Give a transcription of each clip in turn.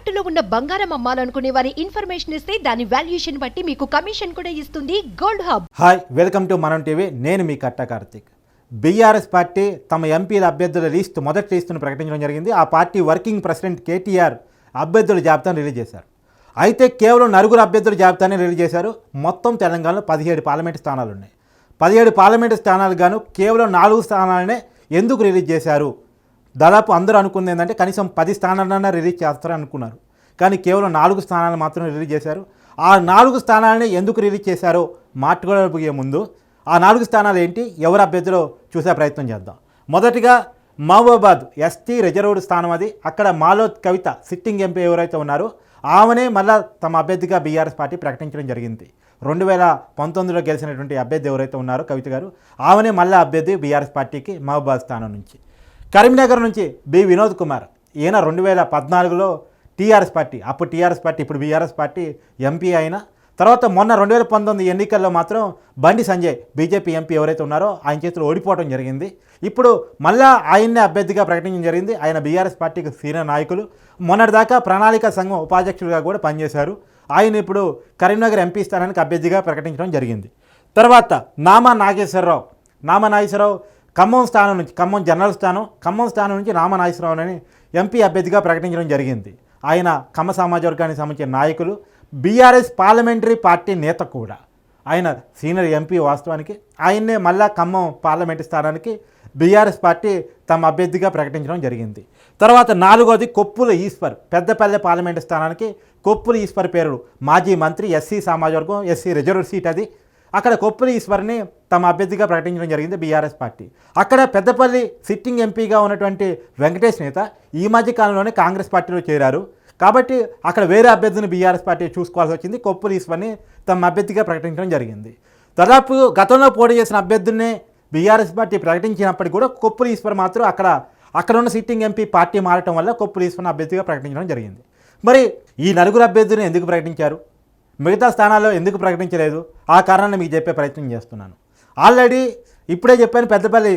తాకట్టులో ఉన్న బంగారం అమ్మాలనుకునే వారి ఇన్ఫర్మేషన్ ఇస్తే దాని వాల్యుయేషన్ బట్టి మీకు కమిషన్ కూడా ఇస్తుంది gold hub. Hi welcome to Manam TV. నేను మీ కట్ట కార్తిక్. బీఆర్ఎస్ పార్టీ తమ ఎంపీల అభ్యర్థుల లిస్ట్ మొదటి లిస్టును ప్రకటించడం జరిగింది. ఆ పార్టీ వర్కింగ్ ప్రెసిడెంట్ కేటీఆర్ అభ్యర్థుల జాబితాను రిలీజ్ చేశారు. అయితే కేవలం నలుగురు అభ్యర్థుల జాబితానే రిలీజ్ చేశారు. మొత్తం తెలంగాణలో పదిహేడు పార్లమెంటు స్థానాలు ఉన్నాయి. పదిహేడు పార్లమెంటు స్థానాలు గాను కేవలం నాలుగు స్థానాలనే ఎందుకు రిలీజ్ చేశారు? దాదాపు అందరూ అనుకుంది ఏంటంటే కనీసం పది స్థానాలన్నా రిలీజ్ చేస్తారని అనుకున్నారు. కానీ కేవలం నాలుగు స్థానాలు మాత్రం రిలీజ్ చేశారు. ఆ నాలుగు స్థానాలని ఎందుకు రిలీజ్ చేశారో మాట్లాడబోయే ముందు ఆ నాలుగు స్థానాలు ఏంటి? ఎవరు అభ్యర్థులు చూసే ప్రయత్నం చేద్దాం. మొదటిగా మహబూబాబాద్ ఎస్టీ రిజర్వ్డ్ స్థానం అది. అక్కడ మాలో కవిత సిట్టింగ్ ఎంపీ ఎవరైతే ఉన్నారో ఆమెనే మళ్ళా తమ అభ్యర్థిగా బీఆర్ఎస్ పార్టీ ప్రకటించడం జరిగింది. రెండు వేల పంతొమ్మిదిలో గెలిచినటువంటి అభ్యర్థి ఎవరైతే ఉన్నారో కవిత గారు ఆమెనే మళ్ళా అభ్యర్థి బీఆర్ఎస్ పార్టీకి మహబూబాద్ స్థానం నుంచి. కరీంనగర్ నుంచి బి. వినోద్ కుమార్. ఈయన రెండు వేల పద్నాలుగులో టీఆర్ఎస్ పార్టీ. అప్పుడు టీఆర్ఎస్ పార్టీ ఇప్పుడు బీఆర్ఎస్ పార్టీ ఎంపీ అయిన. తర్వాత మొన్న రెండు వేల పంతొమ్మిది ఎన్నికల్లో మాత్రం బండి సంజయ్ బీజేపీ ఎంపీ ఎవరైతే ఉన్నారో ఆయన చేతిలో ఓడిపోవడం జరిగింది. ఇప్పుడు మళ్ళా ఆయన్నే అభ్యర్థిగా ప్రకటించడం జరిగింది. ఆయన బీఆర్ఎస్ పార్టీకి సీనియర్ నాయకులు. మొన్నటిదాకా ప్రణాళిక సంఘం ఉపాధ్యక్షులుగా కూడా పనిచేశారు. ఆయన ఇప్పుడు కరీంనగర్ ఎంపీ స్థానానికి అభ్యర్థిగా ప్రకటించడం జరిగింది. తర్వాత నామా నాగేశ్వరరావు. నామా నాగేశ్వరరావు ఖమ్మం స్థానం నుంచి ఖమ్మం జనరల్ స్థానం ఖమ్మం స్థానం నుంచి రామనాగేశ్వరరావుని ఎంపీ అభ్యర్థిగా ప్రకటించడం జరిగింది. ఆయన ఖమ్మ సమాజ వర్గానికి సంబంధించిన నాయకులు బీఆర్ఎస్ పార్లమెంటరీ పార్టీ నేత కూడా. ఆయన సీనియర్ ఎంపీ వాస్తవానికి ఆయన్నే మళ్ళా ఖమ్మం పార్లమెంటు స్థానానికి బీఆర్ఎస్ పార్టీ తమ అభ్యర్థిగా ప్రకటించడం జరిగింది. తర్వాత నాలుగోది కొప్పుల ఈశ్వర్ పెద్దపల్లె పార్లమెంటు స్థానానికి కొప్పుల ఈశ్వర్ పేరు మాజీ మంత్రి ఎస్సీ సమాజ వర్గం ఎస్సీ రిజర్వ్ సీట్ అది. అక్కడ కొప్పుల ఈశ్వర్ని తమ అభ్యర్థిగా ప్రకటించడం జరిగింది బీఆర్ఎస్ పార్టీ. అక్కడ పెద్దపల్లి సిట్టింగ్ ఎంపీగా ఉన్నటువంటి వెంకటేష్ నేత ఈ మధ్య కాలంలోనే కాంగ్రెస్ పార్టీలో చేరారు. కాబట్టి అక్కడ వేరే అభ్యర్థిని బీఆర్ఎస్ పార్టీ చూసుకోవాల్సి వచ్చింది. కొప్పుల ఈశ్వర్ని తమ అభ్యర్థిగా ప్రకటించడం జరిగింది. దాదాపు గతంలో పోటీ చేసిన అభ్యర్థుల్నే బీఆర్ఎస్ పార్టీ ప్రకటించినప్పటికీ కూడా కొప్పు ఈశ్వర్ మాత్రం అక్కడ అక్కడ ఉన్న సిట్టింగ్ ఎంపీ పార్టీ మారటం వల్ల కొప్పు ఈశ్వర్ని అభ్యర్థిగా ప్రకటించడం జరిగింది. మరి ఈ నలుగురు అభ్యర్థులను ఎందుకు ప్రకటించారు? మిగతా స్థానాల్లో ఎందుకు ప్రకటించలేదు? ఆ కారణాన్ని మీకు చెప్పే ప్రయత్నం చేస్తున్నాను. ఆల్రెడీ ఇప్పుడే చెప్పాను పెద్దపల్లి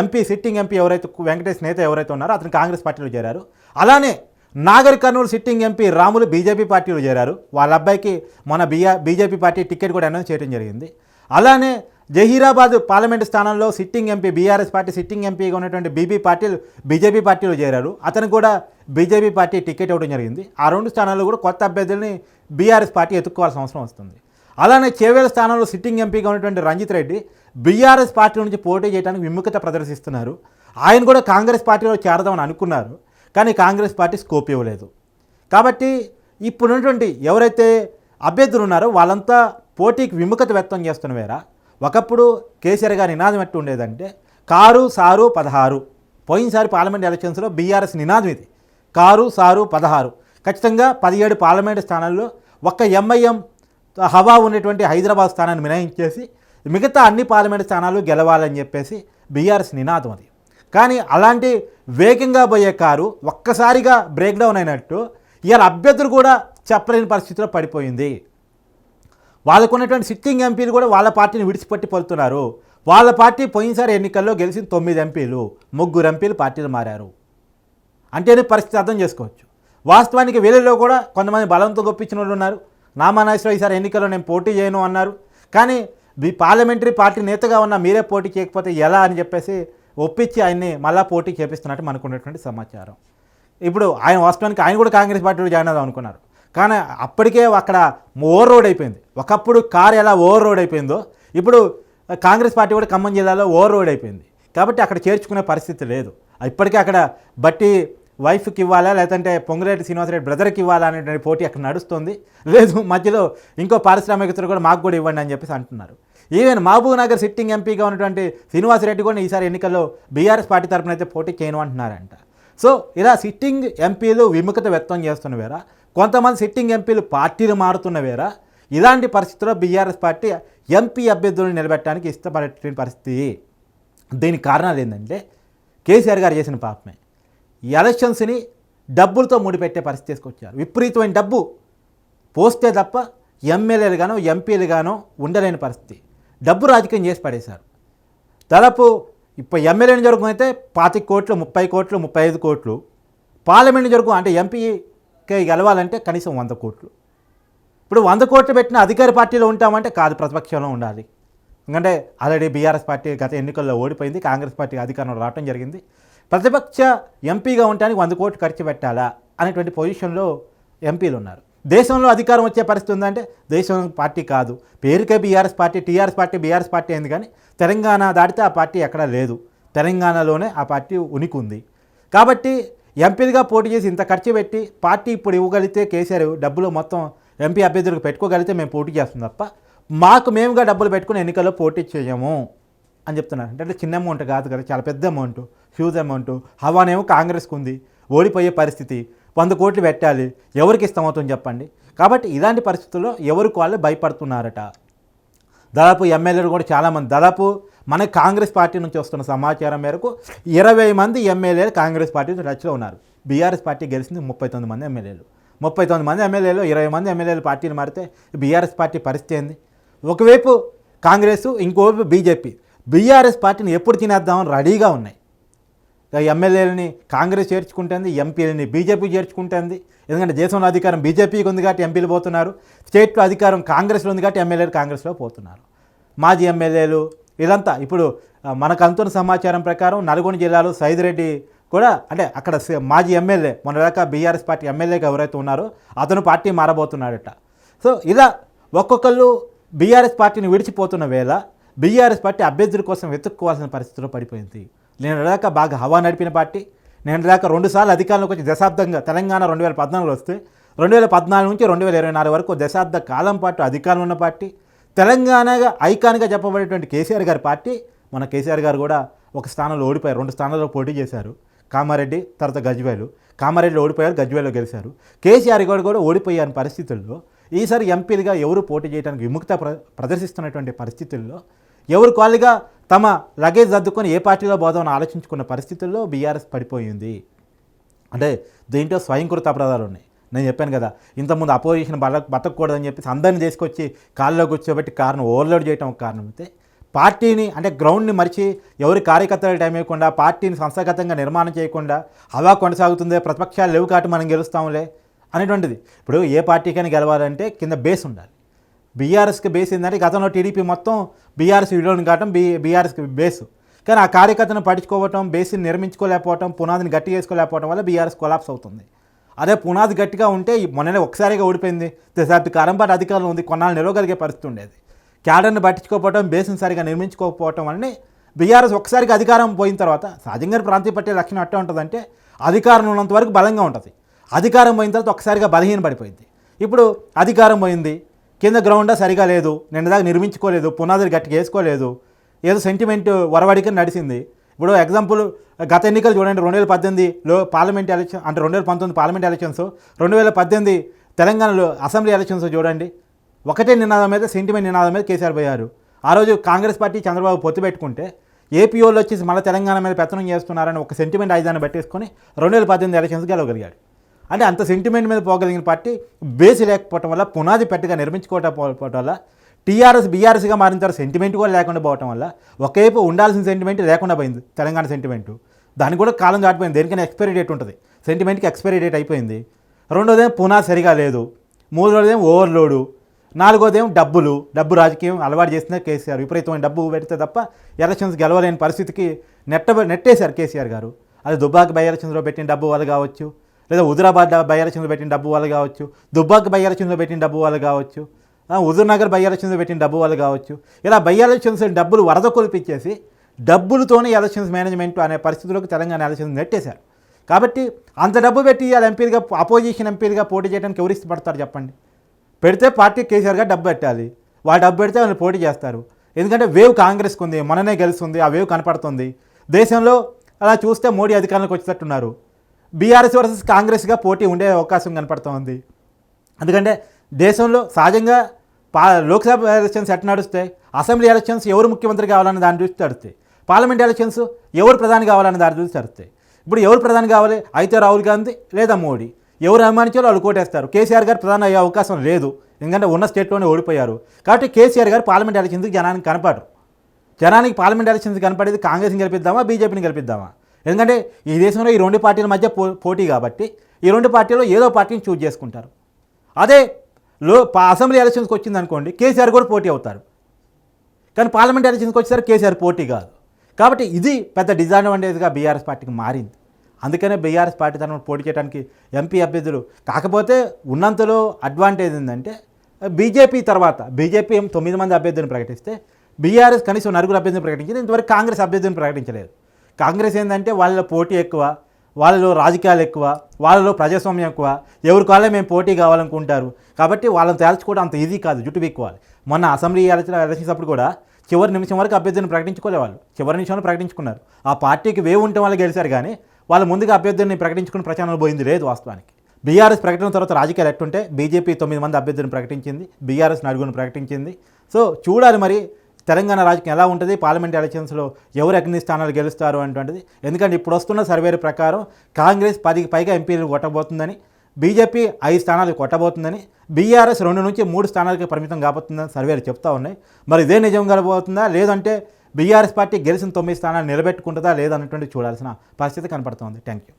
ఎంపీ సిట్టింగ్ ఎంపీ ఎవరైతే వెంకటేష్ నేత ఎవరైతే ఉన్నారో అతను కాంగ్రెస్ పార్టీలో చేరారు. అలానే Nagar Kurnool sitting MP Ramulu BJP పార్టీలో చేరారు. వాళ్ళ అబ్బాయికి మన బీఆర్ బీజేపీ పార్టీ టికెట్ కూడా అనౌన్స్ చేయడం జరిగింది. అలానే జహీరాబాద్ పార్లమెంటు స్థానంలో sitting MP BRS party sitting ఎంపీగా ఉన్నటువంటి బీబీ పార్టీలు బీజేపీ పార్టీలో చేరారు. అతను కూడా బీజేపీ పార్టీ టికెట్ ఇవ్వడం జరిగింది. ఆ రెండు స్థానాల్లో కూడా కొత్త అభ్యర్థుల్ని బీఆర్ఎస్ పార్టీ ఎత్తుక్కోవాల్సిన అవసరం వస్తుంది. అలానే చేవేల స్థానంలో సిట్టింగ్ ఎంపీగా ఉన్నటువంటి రంజిత్ రెడ్డి బీఆర్ఎస్ పార్టీ నుంచి పోటీ చేయడానికి విముఖత ప్రదర్శిస్తున్నారు. ఆయన కూడా కాంగ్రెస్ పార్టీలో చేరదామని అనుకున్నారు. కానీ కాంగ్రెస్ పార్టీ స్కోప్ ఇవ్వలేదు. కాబట్టి ఇప్పుడున్నటువంటి ఎవరైతే అభ్యర్థులు ఉన్నారో వాళ్ళంతా పోటీకి విముఖత వ్యక్తం చేస్తున్న వేరా ఒకప్పుడు కేసీఆర్ గారి నినాదం ఎట్టు ఉండేదంటే కారు సారు పదహారు. పోయినసారి పార్లమెంట్ ఎలక్షన్స్లో బీఆర్ఎస్ నినాదం ఇది. కారు సారు పదహారు. ఖచ్చితంగా పదిహేడు పార్లమెంటు స్థానాల్లో ఒక్క ఎంఐఎం హవా ఉన్నటువంటి హైదరాబాద్ స్థానాన్ని మినహాయించేసి మిగతా అన్ని పార్లమెంటు స్థానాలు గెలవాలని చెప్పేసి బీఆర్ఎస్ నినాదం అది. కానీ అలాంటి వేగంగా పోయే కారు ఒక్కసారిగా బ్రేక్ డౌన్ అయినట్టు ఇవాళ అభ్యర్థులు కూడా చెప్పలేని పరిస్థితిలో పడిపోయింది. వాళ్ళకు ఉన్నటువంటి సిట్టింగ్ ఎంపీలు కూడా వాళ్ళ పార్టీని విడిచిపెట్టి పలుతున్నారు వాళ్ళ పార్టీ పోయినసారి ఎన్నికల్లో గెలిచిన తొమ్మిది ఎంపీలు ముగ్గురు ఎంపీలు పార్టీలు మారారు. అంటేనే పరిస్థితి అర్థం చేసుకోవచ్చు. వాస్తవానికి వీళ్ళలో కూడా కొంతమంది బలంతో గొప్పించిన వాళ్ళు ఉన్నారు. నామానాశ్వర ఈసారి ఎన్నికల్లో నేను పోటీ చేయను అన్నారు. కానీ మీ పార్లమెంటరీ పార్టీ నేతగా ఉన్న మీరే పోటీ చేయకపోతే ఎలా అని చెప్పేసి ఒప్పించి ఆయన్ని మళ్ళా పోటీ చేపిస్తున్నట్టు మనకు ఉన్నటువంటి సమాచారం. ఇప్పుడు ఆయన వాస్తవానికి ఆయన కూడా కాంగ్రెస్ పార్టీలో జాయిన్ అవుదాం అనుకున్నారు. కానీ అప్పటికే అక్కడ ఓవర్ రోడ్ అయిపోయింది. ఒకప్పుడు కార్ ఎలా ఓవర్ రోడ్ అయిపోయిందో ఇప్పుడు కాంగ్రెస్ పార్టీ కూడా ఖమ్మం జిల్లాలో ఓవర్ రోడ్ అయిపోయింది. కాబట్టి అక్కడ చేర్చుకునే పరిస్థితి లేదు. ఇప్పటికే అక్కడ బట్టి వైఫ్కి ఇవ్వాలా? లేదంటే పొంగిరెడ్డి శ్రీనివాసరెడ్డి బ్రదర్కి ఇవ్వాలా అనేటువంటి పోటీ అక్కడ నడుస్తుంది. లేదు మధ్యలో ఇంకో పారిశ్రామికతలు కూడా మాకు కూడా ఇవ్వండి అని చెప్పేసి అంటున్నారు. ఈవెన్ మహబూబ్ నగర్ సిట్టింగ్ ఎంపీగా ఉన్నటువంటి శ్రీనివాసరెడ్డి కూడా ఈసారి ఎన్నికల్లో బీఆర్ఎస్ పార్టీ తరపున అయితే పోటీ చేయను అంటున్నారంట. సో ఇలా సిట్టింగ్ ఎంపీలు విముఖత వ్యక్తం చేస్తున్న వేరా కొంతమంది సిట్టింగ్ ఎంపీలు పార్టీలు మారుతున్న వేరా ఇలాంటి పరిస్థితుల్లో బీఆర్ఎస్ పార్టీ ఎంపీ అభ్యర్థులను నిలబెట్టడానికి ఇష్టపడే పరిస్థితి. దీనికి కారణాలు ఏంటంటే కేసీఆర్ గారు చేసిన పాపమే. ఎలక్షన్స్ని డబ్బులతో ముడిపెట్టే పరిస్థితి తీసుకొచ్చారు. విపరీతమైన డబ్బు. పోస్తే తప్ప ఎమ్మెల్యేలు గానో ఎంపీలు గానో ఉండలేని పరిస్థితి. డబ్బు రాజకీయం చేసి పడేశారు. దాదాపు ఇప్పుడు ఎమ్మెల్యే నియోజకవర్గం అయితే పాతిక కోట్లు ముప్పై కోట్లు ముప్పై ఐదు కోట్లు. పార్లమెంట్ నియోజకవర్గం అంటే ఎంపీకి గెలవాలంటే కనీసం వంద కోట్లు. ఇప్పుడు వంద కోట్లు పెట్టిన అధికార పార్టీలో ఉంటామంటే కాదు ప్రతిపక్షంలో ఉండాలి. ఎందుకంటే ఆల్రెడీ బీఆర్ఎస్ పార్టీ గత ఎన్నికల్లో ఓడిపోయింది. కాంగ్రెస్ పార్టీ అధికారంలో రావడం జరిగింది. ప్రతిపక్ష ఎంపీగా ఉండడానికి వంద కోట్లు ఖర్చు పెట్టాలా అనేటువంటి పొజిషన్లో ఎంపీలు ఉన్నారు. దేశంలో అధికారం వచ్చే పరిస్థితి ఉందంటే దేశం పార్టీ కాదు. పేరుకే BRS party TRS party BRS party అయింది కానీ తెలంగాణ దాటితే ఆ పార్టీ ఎక్కడా లేదు. తెలంగాణలోనే ఆ పార్టీ ఉనికి ఉంది కాబట్టి ఎంపీలుగా పోటీ చేసి ఇంత ఖర్చు పెట్టి పార్టీ ఇప్పుడు ఇవ్వగలిగితే కేసీఆర్ డబ్బులు మొత్తం ఎంపీ అభ్యర్థులకు పెట్టుకోగలిగితే మేము పోటీ చేస్తాం తప్ప మాకు మేముగా డబ్బులు పెట్టుకుని ఎన్నికల్లో పోటీ చేయము అని చెప్తున్నారు. అంటే చిన్న అమౌంట్ కాదు కదా చాలా పెద్ద అమౌంట్ హ్యూజ్ అమౌంట్. హవానేమో కాంగ్రెస్కు ఉంది ఓడిపోయే పరిస్థితి. వంద కోట్లు పెట్టాలి ఎవరికి ఇష్టమవుతుంది చెప్పండి. కాబట్టి ఇలాంటి పరిస్థితుల్లో ఎవరికి వాళ్ళు భయపడుతున్నారట. దాదాపు ఎమ్మెల్యేలు కూడా చాలామంది. దాదాపు మన కాంగ్రెస్ పార్టీ నుంచి వస్తున్న సమాచారం మేరకు ఇరవై మంది ఎమ్మెల్యేలు కాంగ్రెస్ పార్టీ టచ్లో ఉన్నారు. బీఆర్ఎస్ పార్టీ గెలిచింది ముప్పై తొమ్మిది మంది ఎమ్మెల్యేలు. ముప్పై తొమ్మిది మంది ఎమ్మెల్యేలు ఇరవై మంది ఎమ్మెల్యేలు పార్టీని మారితే బీఆర్ఎస్ పార్టీ పరిస్థితి ఏంది? ఒకవైపు కాంగ్రెస్ ఇంకోవైపు బీజేపీ. బీఆర్ఎస్ పార్టీని ఎప్పుడు తినేద్దామని రెడీగా ఉన్నాయి. ఎమ్మెల్యేలని కాంగ్రెస్ చేర్చుకుంటుంది ఎంపీలని బీజేపీ చేర్చుకుంటుంది. ఎందుకంటే దేశంలో అధికారం బీజేపీకి ఉంది కాబట్టి ఎంపీలు పోతున్నారు. స్టేట్లో అధికారం కాంగ్రెస్లో ఉంది కాబట్టి ఎమ్మెల్యేలు కాంగ్రెస్లో పోతున్నారు. మాజీ ఎమ్మెల్యేలు ఇదంతా ఇప్పుడు మనకు అందుతున్న సమాచారం ప్రకారం నల్గొండ జిల్లాలో సైదిరెడ్డి కూడా అంటే అక్కడ మాజీ ఎమ్మెల్యే మొన్న దాకా బీఆర్ఎస్ పార్టీ ఎమ్మెల్యేగా ఎవరైతే ఉన్నారో అతను పార్టీ మారబోతున్నాడట. సో ఇలా ఒక్కొక్కళ్ళు బీఆర్ఎస్ పార్టీని విడిచిపోతున్న వేళ బీఆర్ఎస్ పార్టీ అభ్యర్థుల కోసం వెతుక్కోవాల్సిన పరిస్థితిలో పడిపోయింది. నేను దాకా బాగా హవా నడిపిన పార్టీ. నేను దాకా రెండుసార్లు అధికారంలోకి వచ్చి దశాబ్దంగా తెలంగాణ రెండు వేల పద్నాలుగులో వస్తే రెండు వేల పద్నాలుగు నుంచి రెండు వేల ఇరవై నాలుగు వరకు దశాబ్ద కాలం పాటు అధికారంలో ఉన్న పార్టీ. తెలంగాణగా ఐకాన్గా చెప్పబడేటువంటి కేసీఆర్ గారి పార్టీ మన కేసీఆర్ గారు కూడా ఒక స్థానంలో ఓడిపోయారు రెండు స్థానాల్లో పోటీ చేశారు. కామారెడ్డి తర్వాత గజ్వేలు. కామారెడ్డి ఓడిపోయారు గజ్వేలో గెలిచారు. కేసీఆర్ గారు కూడా ఓడిపోయాని పరిస్థితుల్లో ఈసారి ఎంపీలుగా ఎవరు పోటీ చేయడానికి విముక్త ప్ర ప్రదర్శిస్తున్నటువంటి పరిస్థితుల్లో ఎవరు కాళ్ళుగా తమ లగేజ్ సర్దుకొని ఏ పార్టీలో పోదామని ఆలోచించుకున్న పరిస్థితుల్లో బీఆర్ఎస్ పడిపోయింది. అంటే దీంట్లో స్వయంకృత అపరాధాలు ఉన్నాయి. నేను చెప్పాను కదా ఇంతకుముందు అపోజిషన్ బల బతకూడదని చెప్పేసి అందరిని తీసుకొచ్చి కాళ్ళలో కూర్చోబెట్టి కారణం ఓవర్లోడ్ చేయడం ఒక కారణం. అయితే పార్టీని అంటే గ్రౌండ్ని మరిచి ఎవరి కార్యకర్తలు టైం ఇవ్వకుండా పార్టీని సంస్థాగతంగా నిర్మాణం చేయకుండా హవా కొనసాగుతుందే ప్రతిపక్షాలు లేవు కాబట్టి మనం గెలుస్తాంలే అనేటువంటిది. ఇప్పుడు ఏ పార్టీకైనా గెలవాలంటే కింద బేస్ ఉండాలి. బీఆర్ఎస్కి బేస్ ఏంటంటే గతంలో టీడీపీ మొత్తం బీఆర్ఎస్ విడిలోని కావటం బీ బీఆర్ఎస్కి బేస్ కానీ ఆ కార్యకర్తను పట్టించుకోవటం బేసిని నిర్మించుకోలేకపోవటం పునాదిని గట్టి చేసుకోలేకపోవటం వల్ల బీఆర్ఎస్ కొలాప్స్ అవుతుంది. అదే పునాది గట్టిగా ఉంటే మొన్ననే ఒకసారిగా ఓడిపోయింది. దశాబ్ది కాలం పాటు అధికారంలో ఉంది కొన్నాళ్ళు నిలవగలిగే పరిస్థితి ఉండేది. క్యాడర్ని పట్టించుకోకపోవటం బేస్ని సరిగా నిర్మించుకోకపోవటం అని బీఆర్ఎస్ ఒకసారికి అధికారం పోయిన తర్వాత సహజంగా ప్రాంతీయ పార్టీ లక్షణం అట్టే ఉంటుందంటే అధికారం ఉన్నంత వరకు బలంగా ఉంటుంది. అధికారం పోయిన తర్వాత ఒకసారిగా బలహీన పడిపోయింది ఇప్పుడు అధికారం పోయింది. కింద గ్రౌండ్ సరిగా లేదు నిన్న దాకా నిర్మించుకోలేదు పునాదులు గట్టిగా వేసుకోలేదు. ఏదో సెంటిమెంట్ వరవడికి నడిచింది ఇప్పుడు ఎగ్జాంపుల్ గత ఎన్నికలు చూడండి రెండు వేల పద్దెనిమిదిలో పార్లమెంట్ ఎలక్షన్ అంటే రెండు వేల పంతొమ్మిది పార్లమెంట్ ఎలక్షన్స్ రెండు వేల పద్దెనిమిది తెలంగాణలో అసెంబ్లీ ఎలక్షన్స్ చూడండి. ఒకటే నినాదం మీద సెంటిమెంట్ నినాదం మీద కేసీఆర్ పోయారు. ఆ రోజు కాంగ్రెస్ పార్టీ చంద్రబాబు పొత్తు పెట్టుకుంటే ఏపీఓలో వచ్చేసి మళ్ళీ తెలంగాణ మీద పెత్తనం చేస్తున్నారని ఒక సెంటిమెంట్ ఐదాన్ని పెట్టేసుకొని రెండు వేల పద్దెనిమిది ఎలక్షన్స్ గెలవగలిగాడు. అంటే అంత సెంటిమెంట్ మీద పోగలిగిన పార్టీ బేస్ లేకపోవటం వల్ల పునాది పెట్టగా నిర్మించుకోవటం వల్ల టీఆర్ఎస్ బీఆర్ఎస్గా మారిన తర్వాత సెంటిమెంట్ కూడా లేకుండా పోవటం వల్ల ఒకవైపు ఉండాల్సిన సెంటిమెంట్ లేకుండా పోయింది తెలంగాణ సెంటిమెంట్ దానికి కూడా కాలం దాటిపోయింది. దేనికైనా ఎక్స్పైరీ డేట్ ఉంటుంది. సెంటిమెంట్కి ఎక్స్పైరీ డేట్ అయిపోయింది. రెండోదేమో పునాది సరిగా లేదు. మూడోదేమో ఓవర్లోడు నాలుగోదేమో డబ్బులు. డబ్బు రాజకీయం అలవాటు చేసిన కేసీఆర్. విపరీతమైన డబ్బు పెడితే తప్ప ఎలక్షన్స్ గెలవలేని పరిస్థితికి నెట్ట నెట్టేశారు కేసీఆర్ గారు. అది దుబాక్ బై ఎలక్షన్స్లో పెట్టిన డబ్బు వల్ల కావచ్చు లేదా హుజురాబాద్ బై ఎలక్షన్లో పెట్టిన డబ్బు వల్ల కావచ్చు దుబ్బాక్ బై ఎలక్షన్లో పెట్టిన డబ్బు వాళ్ళు కావచ్చు ఉదర్నగర్ హుజూర్ బై పెట్టిన డబ్బు వాళ్ళు కావచ్చు ఇలా బై ఎలక్షన్స్ డబ్బులు వరద కొలిపించేసి డబ్బులతోనే ఎలక్షన్స్ మేనేజ్మెంట్ అనే పరిస్థితిలోకి తెలంగాణ ఎలక్షన్స్ నెట్టేశారు. కాబట్టి అంత డబ్బు పెట్టి వాళ్ళ ఎంపీలుగా అపోజిషన్ ఎంపీలుగా పోటీ చేయడానికి ఎవరు ఇష్టపడతారు చెప్పండి? పెడితే పార్టీ కేసీఆర్ గారు డబ్బు పెట్టాలి. వాళ్ళు డబ్బు పెడితే వాళ్ళు పోటీ చేస్తారు. ఎందుకంటే వేవ్ కాంగ్రెస్కి ఉంది మననే గెలుస్తుంది ఆ వేవ్ కనపడుతుంది. దేశంలో అలా చూస్తే మోడీ అధికారంలోకి వచ్చేటట్టున్నారు. బీఆర్ఎస్ వర్సెస్ కాంగ్రెస్గా పోటీ ఉండే అవకాశం కనపడుతోంది. ఎందుకంటే దేశంలో సహజంగా పా లోక్సభ ఎలక్షన్స్ ఎట్ నడుస్తాయి అసెంబ్లీ ఎలక్షన్స్ ఎవరు ముఖ్యమంత్రి కావాలని దాన్ని చూసి నడుస్తాయి పార్లమెంట్ ఎలక్షన్స్ ఎవరు ప్రధాని కావాలని దాన్ని చూసి నడుస్తాయి ఇప్పుడు ఎవరు ప్రధాని కావాలి? అయితే రాహుల్ గాంధీ లేదా మోడీ? ఎవరు అనుమానించాలో వాళ్ళు కోటేస్తారు. కేసీఆర్ గారు ప్రధాని అయ్యే అవకాశం లేదు. ఎందుకంటే ఉన్న స్టేట్లోనే ఓడిపోయారు. కాబట్టి కేసీఆర్ గారు పార్లమెంట్ ఎలక్షన్స్కి జనానికి కనపడరు. జనానికి పార్లమెంట్ ఎలక్షన్స్ కనపడేది కాంగ్రెస్ని గెలిపిద్దామా బీజేపీని గెలిపిద్దామా? ఎందుకంటే ఈ దేశంలో ఈ రెండు పార్టీల మధ్య పో పోటీ కాబట్టి ఈ రెండు పార్టీలో ఏదో పార్టీని చూజ్ చేసుకుంటారు. అదే లో అసెంబ్లీ ఎలక్షన్స్కి వచ్చింది అనుకోండి కేసీఆర్ కూడా పోటీ అవుతారు. కానీ పార్లమెంట్ ఎలక్షన్స్కి వచ్చేసరికి కేసీఆర్ పోటీ కాదు. కాబట్టి ఇది పెద్ద డిజడ్వాంటేజ్గా బీఆర్ఎస్ పార్టీకి మారింది. అందుకనే బీఆర్ఎస్ పార్టీ తరఫున పోటీ చేయడానికి ఎంపీ అభ్యర్థులు కాకపోతే ఉన్నంతలో అడ్వాంటేజ్ ఏంటంటే బీజేపీ తర్వాత బీజేపీ తొమ్మిది మంది అభ్యర్థులను ప్రకటిస్తే బీఆర్ఎస్ కనీసం నలుగురు అభ్యర్థులను ప్రకటించింది ఇంతవరకు కాంగ్రెస్ అభ్యర్థులను ప్రకటించలేదు. కాంగ్రెస్ ఏంటంటే వాళ్ళలో పోటీ ఎక్కువ వాళ్ళలో రాజకీయాలు ఎక్కువ వాళ్ళలో ప్రజాస్వామ్యం ఎక్కువ. ఎవరి కాళ్ళే మేము పోటీ కావాలనుకుంటారు. కాబట్టి వాళ్ళని తేల్చుకోవడం అంత ఈజీ కాదు జుట్టు పీక్కోవాలి. మొన్న అసెంబ్లీ ఎలక్షన్ ఎలక్షన్స్ అప్పుడు కూడా చివరి నిమిషం వరకు అభ్యర్థిని ప్రకటించుకోలే వాళ్ళు చివరి నిమిషంలో ప్రకటించుకున్నారు. ఆ పార్టీకి వేవ్ ఉంటే వాళ్ళు గెలిచారు కానీ వాళ్ళు ముందుగా అభ్యర్థిని ప్రకటించుకుని ప్రచారంలో పోయింది లేదు వాస్తవానికి. బీఆర్ఎస్ ప్రకటన తర్వాత రాజకీయాలు ఎట్టుంటే బీజేపీ తొమ్మిది మంది అభ్యర్థులను ప్రకటించింది బీఆర్ఎస్ నలుగురిని ప్రకటించింది. సో చూడాలి మరి తెలంగాణ రాజకీయం ఎలా ఉంటుంది? పార్లమెంట్ ఎలక్షన్స్లో ఎవరు ఎన్ని స్థానాలు గెలుస్తారు అనేటువంటిది ఎందుకంటే ఇప్పుడు వస్తున్న సర్వేల ప్రకారం కాంగ్రెస్ పదికి పైగా ఎంపీలు కొట్టబోతుందని బీజేపీ ఐదు స్థానాలు కొట్టబోతుందని బీఆర్ఎస్ రెండు నుంచి మూడు స్థానాలకి పరిమితం కాబోతుందని సర్వేలు చెప్తా ఉన్నాయి. మరి ఇదే నిజం కలబోతుందా లేదంటే బీఆర్ఎస్ పార్టీ గెలిచిన తొమ్మిది స్థానాలు నిలబెట్టుకుంటుందా? లేదన్నటువంటి చూడాల్సిన పరిస్థితి కనపడుతోంది. Thank you